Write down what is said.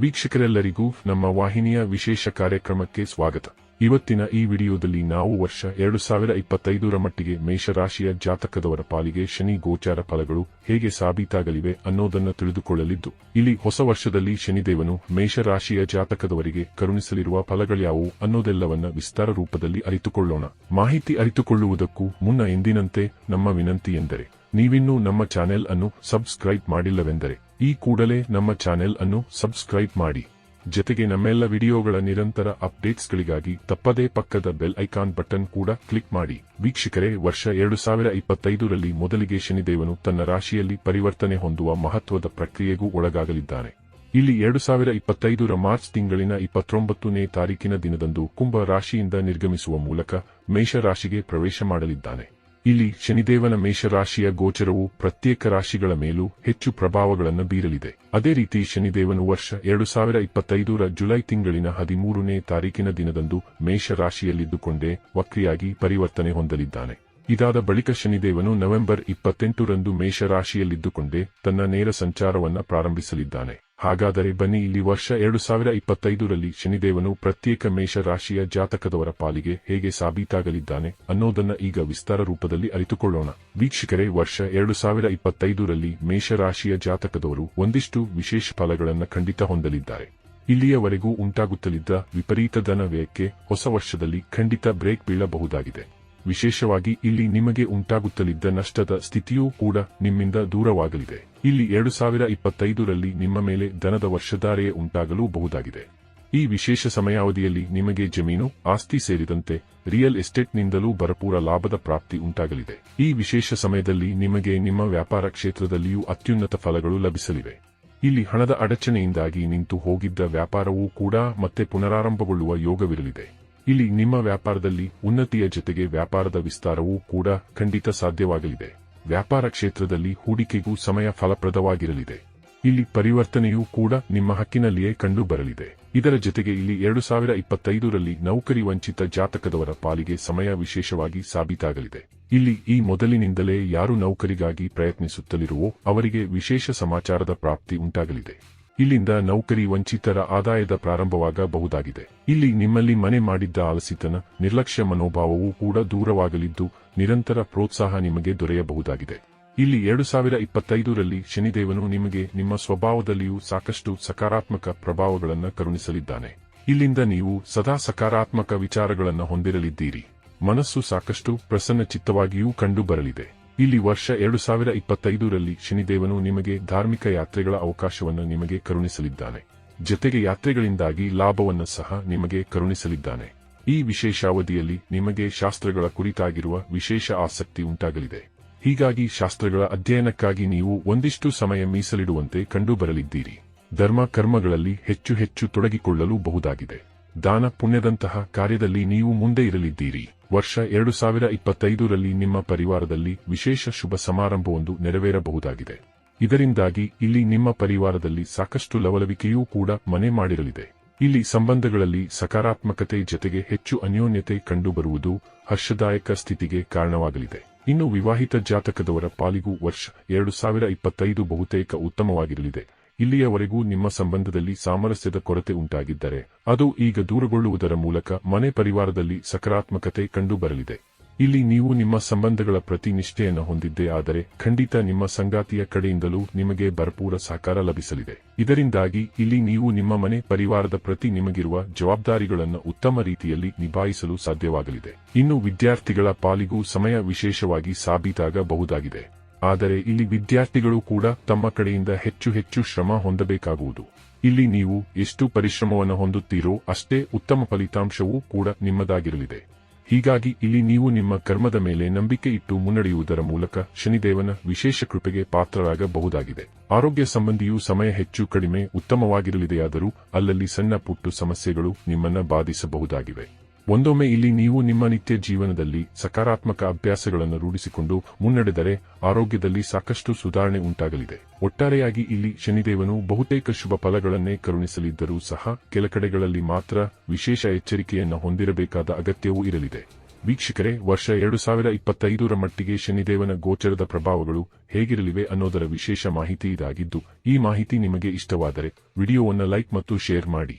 ವೀಕ್ಷಕರೆಲ್ಲರಿಗೂ ನಮ್ಮ ವಾಹಿನಿಯ ವಿಶೇಷ ಕಾರ್ಯಕ್ರಮಕ್ಕೆ ಸ್ವಾಗತ. ಇವತ್ತಿನ ಈ ವಿಡಿಯೋದಲ್ಲಿ ನಾವು ವರ್ಷ ಎರಡು ಸಾವಿರ ಇಪ್ಪತ್ತೈದರ ಮಟ್ಟಿಗೆ ಮೇಷರಾಶಿಯ ಜಾತಕದವರ ಪಾಲಿಗೆ ಶನಿ ಗೋಚಾರ ಫಲಗಳು ಹೇಗೆ ಸಾಬೀತಾಗಲಿವೆ ಅನ್ನೋದನ್ನು ತಿಳಿದುಕೊಳ್ಳಲಿದ್ದು, ಇಲ್ಲಿ ಹೊಸ ವರ್ಷದಲ್ಲಿ ಶನಿದೇವನು ಮೇಷರಾಶಿಯ ಜಾತಕದವರಿಗೆ ಕರುಣಿಸಲಿರುವ ಫಲಗಳ್ಯಾವು ಅನ್ನೋದೆಲ್ಲವನ್ನ ವಿಸ್ತಾರ ರೂಪದಲ್ಲಿ ಅರಿತುಕೊಳ್ಳೋಣ. ಮಾಹಿತಿ ಅರಿತುಕೊಳ್ಳುವುದಕ್ಕೂ ಮುನ್ನ ಎಂದಿನಂತೆ ನಮ್ಮ ವಿನಂತಿ ಎಂದರೆ ನೀವಿನ್ನೂ ನಮ್ಮ ಚಾನೆಲ್ ಅನ್ನು ಸಬ್ಸ್ಕ್ರೈಬ್ ಮಾಡಿಲ್ಲವೆಂದರೆ ಈ ಕೂಡಲೇ ನಮ್ಮ ಚಾನೆಲ್ ಅನ್ನು ಸಬ್ಸ್ಕ್ರೈಬ್ ಮಾಡಿ. ಜೊತೆಗೆ ನಮ್ಮೆಲ್ಲ ವಿಡಿಯೋಗಳ ನಿರಂತರ ಅಪ್ಡೇಟ್ಸ್ಗಳಿಗಾಗಿ ತಪ್ಪದೇ ಪಕ್ಕದ ಬೆಲ್ ಐಕಾನ್ ಬಟನ್ ಕೂಡ ಕ್ಲಿಕ್ ಮಾಡಿ. ವೀಕ್ಷಕರೇ, ವರ್ಷ ಎರಡು ಸಾವಿರ ಇಪ್ಪತ್ತೈದರಲ್ಲಿ ಮೊದಲಿಗೆ ಶನಿದೇವನು ತನ್ನ ರಾಶಿಯಲ್ಲಿ ಪರಿವರ್ತನೆ ಹೊಂದುವ ಮಹತ್ವದ ಪ್ರಕ್ರಿಯೆಗೂ ಒಳಗಾಗಲಿದ್ದಾನೆ. ಇಲ್ಲಿ ಎರಡು ಸಾವಿರ ಇಪ್ಪತ್ತೈದರ ಮಾರ್ಚ್ ತಿಂಗಳಿನ ಇಪ್ಪತ್ತೊಂಬತ್ತನೇ ತಾರೀಕಿನ ದಿನದಂದು ಕುಂಭ ರಾಶಿಯಿಂದ ನಿರ್ಗಮಿಸುವ ಮೂಲಕ ಮೇಷ ರಾಶಿಗೆ ಪ್ರವೇಶ ಮಾಡಲಿದ್ದಾನೆ. ಇಲ್ಲಿ ಶನಿದೇವನ ಮೇಷರಾಶಿಯ ಗೋಚರವು ಪ್ರತ್ಯೇಕ ರಾಶಿಗಳ ಮೇಲೂ ಹೆಚ್ಚು ಪ್ರಭಾವಗಳನ್ನು ಬೀರಲಿದೆ. ಅದೇ ರೀತಿ ಶನಿದೇವನು ವರ್ಷ ಎರಡು ಸಾವಿರ ಇಪ್ಪತ್ತೈದರ ಜುಲೈ ತಿಂಗಳಿನ ಹದಿಮೂರನೇ ತಾರೀಕಿನ ದಿನದಂದು ಮೇಷರಾಶಿಯಲ್ಲಿದ್ದುಕೊಂಡೇ ವಕ್ರಿಯಾಗಿ ಪರಿವರ್ತನೆ ಹೊಂದಲಿದ್ದಾನೆ. ಇದಾದ ಬಳಿಕ ಶನಿದೇವನು ನವೆಂಬರ್ ಇಪ್ಪತ್ತೆಂಟರಂದು ಮೇಷರಾಶಿಯಲ್ಲಿದ್ದುಕೊಂಡೇ ತನ್ನ ನೇರ ಸಂಚಾರವನ್ನು ಪ್ರಾರಂಭಿಸಲಿದ್ದಾನೆ. ಹಾಗಾದರೆ ಬನ್ನಿ ಇಲ್ಲಿ ವರ್ಷ ಎರಡು ಸಾವಿರ ಇಪ್ಪತ್ತೈದರಲ್ಲಿ ಶನಿದೇವನು ಪ್ರತ್ಯೇಕ ಮೇಷ ರಾಶಿಯ ಜಾತಕದವರ ಪಾಲಿಗೆ ಹೇಗೆ ಸಾಬೀತಾಗಲಿದ್ದಾನೆ ಅನ್ನೋದನ್ನ ಈಗ ವಿಸ್ತಾರ ರೂಪದಲ್ಲಿ ಅರಿತುಕೊಳ್ಳೋಣ. ವೀಕ್ಷಕರೇ, ವರ್ಷ ಎರಡು ಸಾವಿರ ಇಪ್ಪತ್ತೈದರಲ್ಲಿ ಮೇಷರಾಶಿಯ ಜಾತಕದವರು ಒಂದಿಷ್ಟು ವಿಶೇಷ ಫಲಗಳನ್ನು ಖಂಡಿತ ಹೊಂದಲಿದ್ದಾರೆ. ಇಲ್ಲಿಯವರೆಗೂ ಉಂಟಾಗುತ್ತಲಿದ್ದ ವಿಪರೀತ ಧನ ವ್ಯಯಕ್ಕೆ ಹೊಸ ವರ್ಷದಲ್ಲಿ ಖಂಡಿತ ಬ್ರೇಕ್ ಬೀಳಬಹುದಾಗಿದೆ. ವಿಶೇಷವಾಗಿ ಇಲ್ಲಿ ನಿಮಗೆ ಉಂಟಾಗುತ್ತಲಿದ್ದ ನಷ್ಟದ ಸ್ಥಿತಿಯೂ ಕೂಡ ನಿಮ್ಮಿಂದ ದೂರವಾಗಲಿದೆ. ಇಲ್ಲಿ ಎರಡು ಸಾವಿರ ಇಪ್ಪತ್ತೈದರಲ್ಲಿ ನಿಮ್ಮ ಮೇಲೆ ದನದ ವರ್ಷಧಾರೆಯೇ ಉಂಟಾಗಲೂ ಬಹುದಾಗಿದೆ. ಈ ವಿಶೇಷ ಸಮಯಾವಧಿಯಲ್ಲಿ ನಿಮಗೆ ಜಮೀನು, ಆಸ್ತಿ ಸೇರಿದಂತೆ ರಿಯಲ್ ಎಸ್ಟೇಟ್ನಿಂದಲೂ ಭರಪೂರ ಲಾಭದ ಪ್ರಾಪ್ತಿ ಉಂಟಾಗಲಿದೆ. ಈ ವಿಶೇಷ ಸಮಯದಲ್ಲಿ ನಿಮಗೆ ನಿಮ್ಮ ವ್ಯಾಪಾರ ಕ್ಷೇತ್ರದಲ್ಲಿಯೂ ಅತ್ಯುನ್ನತ ಫಲಗಳು ಲಭಿಸಲಿವೆ. ಇಲ್ಲಿ ಹಣದ ಅಡಚಣೆಯಿಂದಾಗಿ ನಿಂತು ಹೋಗಿದ್ದ ವ್ಯಾಪಾರವೂ ಕೂಡ ಮತ್ತೆ ಪುನರಾರಂಭಗೊಳ್ಳುವ ಯೋಗವಿರಲಿದೆ. ಇಲ್ಲಿ ನಿಮ್ಮ ವ್ಯಾಪಾರದಲ್ಲಿ ಉನ್ನತಿಯ ಜೊತೆಗೆ ವ್ಯಾಪಾರದ ವಿಸ್ತಾರವೂ ಕೂಡ ಖಂಡಿತ ಸಾಧ್ಯವಾಗಲಿದೆ. ವ್ಯಾಪಾರ ಕ್ಷೇತ್ರದಲ್ಲಿ ಹೂಡಿಕೆಗೂ ಸಮಯ ಫಲಪ್ರದವಾಗಿರಲಿದೆ. ಇಲ್ಲಿ ಪರಿವರ್ತನೆಯೂ ಕೂಡ ನಿಮ್ಮ ಹಕ್ಕಿನಲ್ಲಿಯೇ ಕಂಡು ಬರಲಿದೆ ಇದರ ಜೊತೆಗೆ ಇಲ್ಲಿ ಎರಡು ಸಾವಿರ ಇಪ್ಪತ್ತೈದರಲ್ಲಿ ನೌಕರಿ ವಂಚಿತ ಜಾತಕದವರ ಪಾಲಿಗೆ ಸಮಯ ವಿಶೇಷವಾಗಿ ಸಾಬೀತಾಗಲಿದೆ. ಇಲ್ಲಿ ಈ ಮೊದಲಿನಿಂದಲೇ ಯಾರು ನೌಕರಿಗಾಗಿ ಪ್ರಯತ್ನಿಸುತ್ತಲಿರುವೋ ಅವರಿಗೆ ವಿಶೇಷ ಸಮಾಚಾರದ ಪ್ರಾಪ್ತಿ ಉಂಟಾಗಲಿದೆ. ಇಲ್ಲಿಂದ ನೌಕರಿ ವಂಚಿತರ ಆದಾಯದ ಪ್ರಾರಂಭವಾಗಬಹುದಾಗಿದೆ. ಇಲ್ಲಿ ನಿಮ್ಮಲ್ಲಿ ಮನೆ ಮಾಡಿದ್ದ ಆಲಸಿತನ ನಿರ್ಲಕ್ಷ್ಯ ಮನೋಭಾವವೂ ಕೂಡ ದೂರವಾಗಲಿದ್ದು ನಿರಂತರ ಪ್ರೋತ್ಸಾಹ ನಿಮಗೆ ದೊರೆಯಬಹುದಾಗಿದೆ. ಇಲ್ಲಿ ಎರಡು ಸಾವಿರ ಇಪ್ಪತ್ತೈದರಲ್ಲಿ ಶನಿದೇವನು ನಿಮಗೆ ನಿಮ್ಮ ಸ್ವಭಾವದಲ್ಲಿಯೂ ಸಾಕಷ್ಟು ಸಕಾರಾತ್ಮಕ ಪ್ರಭಾವಗಳನ್ನು ಕರುಣಿಸಲಿದ್ದಾನೆ. ಇಲ್ಲಿಂದ ನೀವು ಸದಾ ಸಕಾರಾತ್ಮಕ ವಿಚಾರಗಳನ್ನು ಹೊಂದಿರಲಿದ್ದೀರಿ. ಮನಸ್ಸು ಸಾಕಷ್ಟು ಪ್ರಸನ್ನ ಚಿತ್ತವಾಗಿಯೂ ಕಂಡುಬರಲಿದೆ. ಇಲ್ಲಿ ವರ್ಷ ಎರಡು ಸಾವಿರ ಇಪ್ಪತ್ತೈದರಲ್ಲಿ ಶನಿದೇವನು ನಿಮಗೆ ಧಾರ್ಮಿಕ ಯಾತ್ರೆಗಳ ಅವಕಾಶವನ್ನು ನಿಮಗೆ ಕರುಣಿಸಲಿದ್ದಾನೆ. ಜೊತೆಗೆ ಯಾತ್ರೆಗಳಿಂದಾಗಿ ಲಾಭವನ್ನು ಸಹ ನಿಮಗೆ ಕರುಣಿಸಲಿದ್ದಾನೆ. ಈ ವಿಶೇಷಾವಧಿಯಲ್ಲಿ ನಿಮಗೆ ಶಾಸ್ತ್ರಗಳ ಕುರಿತಾಗಿರುವ ವಿಶೇಷ ಆಸಕ್ತಿ ಉಂಟಾಗಲಿದೆ. ಹೀಗಾಗಿ ಶಾಸ್ತ್ರಗಳ ಅಧ್ಯಯನಕ್ಕಾಗಿ ನೀವು ಒಂದಿಷ್ಟು ಸಮಯ ಮೀಸಲಿಡುವಂತೆ ಕಂಡುಬರಲಿದ್ದೀರಿ. ಧರ್ಮ ಕರ್ಮಗಳಲ್ಲಿ ಹೆಚ್ಚು ಹೆಚ್ಚು ತೊಡಗಿಕೊಳ್ಳಲು ಬಹುದಾಗಿದೆ. ದಾನ ಪುಣ್ಯದಂತಹ ಕಾರ್ಯದಲ್ಲಿ ನೀವು ಮುಂದೆ ಇರಲಿದ್ದೀರಿ. ವರ್ಷ ಎರಡು ಸಾವಿರ ಇಪ್ಪತ್ತೈದರಲ್ಲಿ ನಿಮ್ಮ ಪರಿವಾರದಲ್ಲಿ ವಿಶೇಷ ಶುಭ ಸಮಾರಂಭವೊಂದು ನೆರವೇರಬಹುದಾಗಿದೆ. ಇದರಿಂದಾಗಿ ಇಲ್ಲಿ ನಿಮ್ಮ ಪರಿವಾರದಲ್ಲಿ ಸಾಕಷ್ಟು ಲವಲವಿಕೆಯೂ ಕೂಡ ಮನೆ ಮಾಡಿರಲಿದೆ. ಇಲ್ಲಿ ಸಂಬಂಧಗಳಲ್ಲಿ ಸಕಾರಾತ್ಮಕತೆ ಜತೆಗೆ ಹೆಚ್ಚು ಅನ್ಯೋನ್ಯತೆ ಕಂಡುಬರುವುದು ಹರ್ಷದಾಯಕ ಸ್ಥಿತಿಗೆ ಕಾರಣವಾಗಲಿದೆ. ಇನ್ನು ವಿವಾಹಿತ ಜಾತಕದವರ ಪಾಲಿಗೂ ವರ್ಷ ಎರಡು ಸಾವಿರ ಇಪ್ಪತ್ತೈದು ಬಹುತೇಕ ಉತ್ತಮವಾಗಿರಲಿದೆ. ಇಲ್ಲಿಯವರೆಗೂ ನಿಮ್ಮ ಸಂಬಂಧದಲ್ಲಿ ಸಾಮರಸ್ಯದ ಕೊರತೆ ಉಂಟಾಗಿದ್ದರೆ, ಅದು ಈಗ ದೂರಗೊಳ್ಳುವುದರ ಮೂಲಕ ಮನೆ ಪರಿವಾರದಲ್ಲಿ ಸಕಾರಾತ್ಮಕತೆ ಕಂಡುಬರಲಿದೆ. ಇಲ್ಲಿ ನೀವು ನಿಮ್ಮ ಸಂಬಂಧಗಳ ಪ್ರತಿ ನಿಷ್ಠೆಯನ್ನು ಹೊಂದಿದ್ದೇ ಆದರೆ, ಖಂಡಿತ ನಿಮ್ಮ ಸಂಗಾತಿಯ ಕಡೆಯಿಂದಲೂ ನಿಮಗೆ ಭರಪೂರ ಸಹಕಾರ ಲಭಿಸಲಿದೆ. ಇದರಿಂದಾಗಿ ಇಲ್ಲಿ ನೀವು ನಿಮ್ಮ ಮನೆ ಪರಿವಾರದ ಪ್ರತಿ ನಿಮಗಿರುವ ಜವಾಬ್ದಾರಿಗಳನ್ನು ಉತ್ತಮ ರೀತಿಯಲ್ಲಿ ನಿಭಾಯಿಸಲು ಸಾಧ್ಯವಾಗಲಿದೆ. ಇನ್ನು ವಿದ್ಯಾರ್ಥಿಗಳ ಪಾಲಿಗೂ ಸಮಯ ವಿಶೇಷವಾಗಿ ಸಾಬೀತಾಗಬಹುದಾಗಿದೆ. ಆದರೆ ಇಲ್ಲಿ ವಿದ್ಯಾರ್ಥಿಗಳು ಕೂಡ ತಮ್ಮ ಕಡೆಯಿಂದ ಹೆಚ್ಚು ಹೆಚ್ಚು ಶ್ರಮ ಹೊಂದಬೇಕಾಗುವುದು. ಇಲ್ಲಿ ನೀವು ಎಷ್ಟು ಪರಿಶ್ರಮವನ್ನು ಹೊಂದುತ್ತೀರೋ ಅಷ್ಟೇ ಉತ್ತಮ ಫಲಿತಾಂಶವೂ ಕೂಡ ನಿಮ್ಮದಾಗಿರಲಿದೆ. ಹೀಗಾಗಿ ಇಲ್ಲಿ ನೀವು ನಿಮ್ಮ ಕರ್ಮದ ಮೇಲೆ ನಂಬಿಕೆ ಇಟ್ಟು ಮುನ್ನಡೆಯುವುದರ ಮೂಲಕ ಶನಿದೇವನ ವಿಶೇಷ ಕೃಪೆಗೆ ಪಾತ್ರರಾಗಬಹುದಾಗಿದೆ. ಆರೋಗ್ಯ ಸಂಬಂಧಿಯೂ ಸಮಯ ಹೆಚ್ಚು ಕಡಿಮೆ ಉತ್ತಮವಾಗಿರಲಿದೆಯಾದರೂ ಅಲ್ಲಲ್ಲಿ ಸಣ್ಣ ಪುಟ್ಟು ಸಮಸ್ಯೆಗಳು ನಿಮ್ಮನ್ನ ಬಾಧಿಸಬಹುದಾಗಿವೆ. ಒಂದೊಮ್ಮೆ ಇಲ್ಲಿ ನೀವು ನಿಮ್ಮ ನಿತ್ಯ ಜೀವನದಲ್ಲಿ ಸಕಾರಾತ್ಮಕ ಅಭ್ಯಾಸಗಳನ್ನು ರೂಢಿಸಿಕೊಂಡು ಮುನ್ನಡೆದರೆ ಆರೋಗ್ಯದಲ್ಲಿ ಸಾಕಷ್ಟು ಸುಧಾರಣೆ ಉಂಟಾಗಲಿದೆ. ಒಟ್ಟಾರೆಯಾಗಿ ಇಲ್ಲಿ ಶನಿದೇವನು ಬಹುತೇಕ ಶುಭ ಫಲಗಳನ್ನೇ ಕರುಣಿಸಲಿದ್ದರೂ ಸಹ ಕೆಲ ಕಡೆಗಳಲ್ಲಿ ಮಾತ್ರ ವಿಶೇಷ ಎಚ್ಚರಿಕೆಯನ್ನು ಹೊಂದಿರಬೇಕಾದ ಅಗತ್ಯವೂ ಇರಲಿದೆ. ವೀಕ್ಷಕರೇ, ವರ್ಷ ಎರಡು ಸಾವಿರ ಇಪ್ಪತ್ತೈದರ ಮಟ್ಟಿಗೆ ಶನಿದೇವನ ಗೋಚರದ ಪ್ರಭಾವಗಳು ಹೇಗಿರಲಿವೆ ಅನ್ನೋದರ ವಿಶೇಷ ಮಾಹಿತಿ ಇದಾಗಿದ್ದು, ಈ ಮಾಹಿತಿ ನಿಮಗೆ ಇಷ್ಟವಾದರೆ ವಿಡಿಯೋವನ್ನು ಲೈಕ್ ಮತ್ತು ಶೇರ್ ಮಾಡಿ.